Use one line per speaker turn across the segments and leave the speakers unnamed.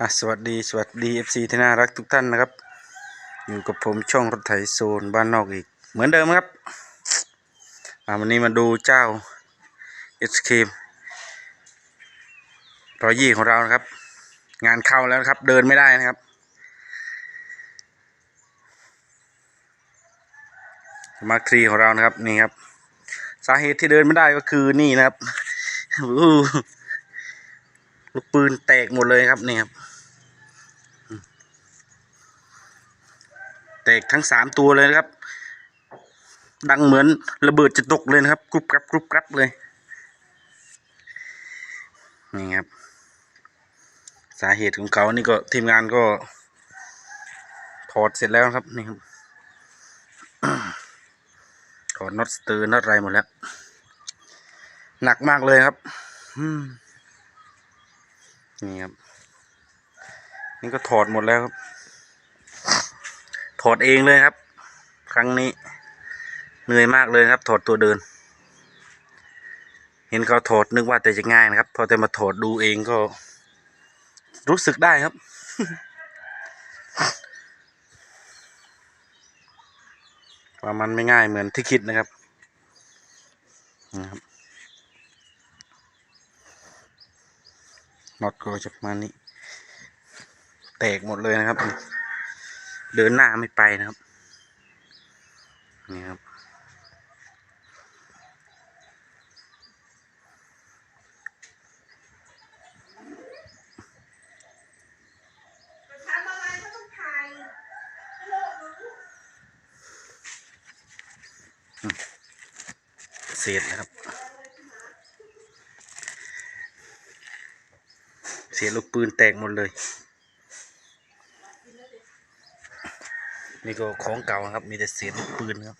อะสวัสดีสวัสดี FC ที่น่ารักทุกท่านนะครับ อยู่กับผมช่องรถไถโซนบ้านนอกอีก เหมือนเดิมครับอะวันนี้มาดูเจ้า SK รอยยี่ของเรานะครับ งานเข้าแล้วครับ เดินไม่ได้นะครับ มาครีของเรานะครับนี่ครับ สาเหตุที่เดินไม่ได้ก็คือนี่นะครับ ลูกปืนแตกหมดเลยครับนี่ครับ แตกทั้งสามตัวเลยนะครับ ดังเหมือนระเบิดจะตกเลยนะครับกรุบกรับกรุบกรับเลยนี่ครับ สาเหตุของเขานี่ก็ทีมงานก็ถอดเสร็จแล้วครับนี่ครับถอดน็อตสเตอร์น็อตอะไรหมดแล้ว หนักมากเลยครับ อืม นี่ครับ นี่ก็ถอดหมดแล้วครับ ถอดเองเลยครับ ครั้งนี้ เหนื่อยมากเลยครับ ถอดตัวเดิน เห็นเขาถอดนึกว่าแต่จะง่ายนะครับ พอแต่มาถอดดูเองก็ รู้สึกได้ครับว่ามันไม่ง่ายเหมือนที่คิดนะครับนะครับ น็อตก็จะประมาณนี้ แตกหมดเลยนะครับ เดินหน้าไม่ไปนะครับ นี่ครับ
ทำอะไรก็ต้องถ่ายโลกรู้
เศษนะครับ เสียลูกปืนแตกหมดเลย นี่ก็ของเก่าครับ มีแต่เศษลูกปืนครับ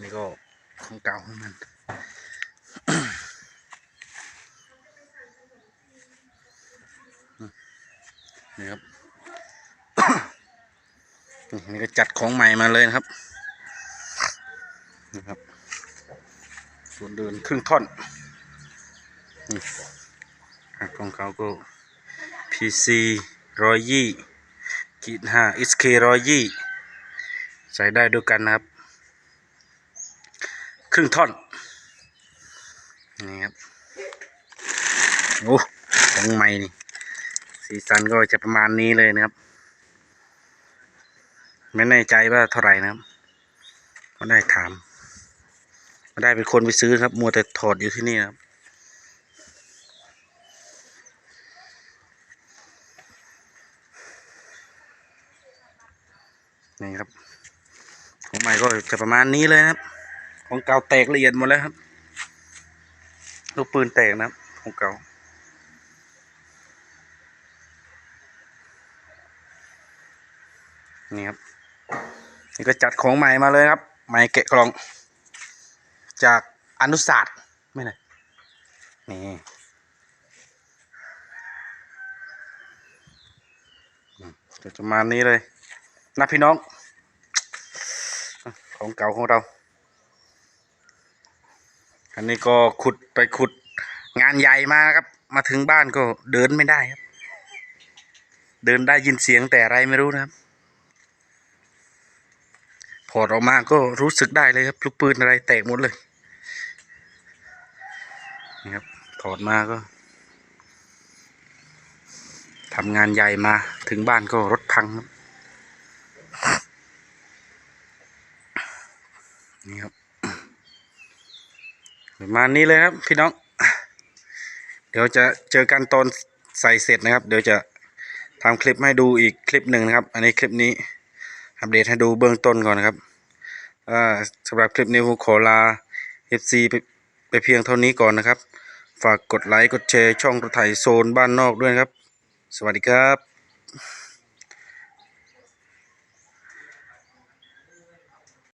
นี่ก็ของเก่าของมันนี่ครับนี่ก็จัดของใหม่มาเลยนะครับนะครับส่วนเดินครึ่งท่อน นี่อะของเขาก็ PC ร้อยยี่กีดห้า SK ร้อยยี่ใส่ได้ด้วยกันนะครับ ครึ่งท่อน นี่ครับ โอ้ของใหม่นี่ สีสันก็จะประมาณนี้เลยนะครับ ไม่แน่ใจว่าเท่าไหร่นะครับไม่ได้ถามไม่ได้เป็นคนไปซื้อครับ มัวแต่ถอดอยู่ที่นี่นะครับ นี่ครับ ของใหม่ก็จะประมาณนี้เลยนะครับ ของเก่าแตกละเอียดหมดแล้วครับ ลูกปืนแตกนะครับ ของเก่านี่ครับนี่ก็จัดของใหม่มาเลยครับ ใหม่แกะกล่อง จากอนุศาสตร์ไม่ไหนนี่จะประมาณนี้เลย นะพี่น้อง ของเก่าของเรา อันนี้ก็ขุดไปขุดงานใหญ่มาครับ มาถึงบ้านก็เดินไม่ได้ครับ เดินได้ยินเสียงแต่อะไรไม่รู้นะครับถอดออกมาก็รู้สึกได้เลยครับลูกปืนอะไรแตกหมดเลยนี่ครับถอดมาก็ทำงานใหญ่มาถึงบ้านก็รถพังครับนี่ครับ ประมาณนี้เลยครับ พี่น้อง เดี๋ยวจะเจอกันตอนใส่เสร็จนะครับ เดี๋ยวจะทำคลิปให้ดูอีกคลิปหนึ่งนะครับ อันนี้คลิปนี้อัปเดตให้ดูเบื้องต้นก่อนนะครับอ่าสำหรับคลิปนี้ผมขอลา FC ไปไปเพียงเท่านี้ก่อนนะครับ ฝากกดไลค์กดแชร์ช่องรถไถโซนบ้านนอกด้วยครับ สวัสดีครับ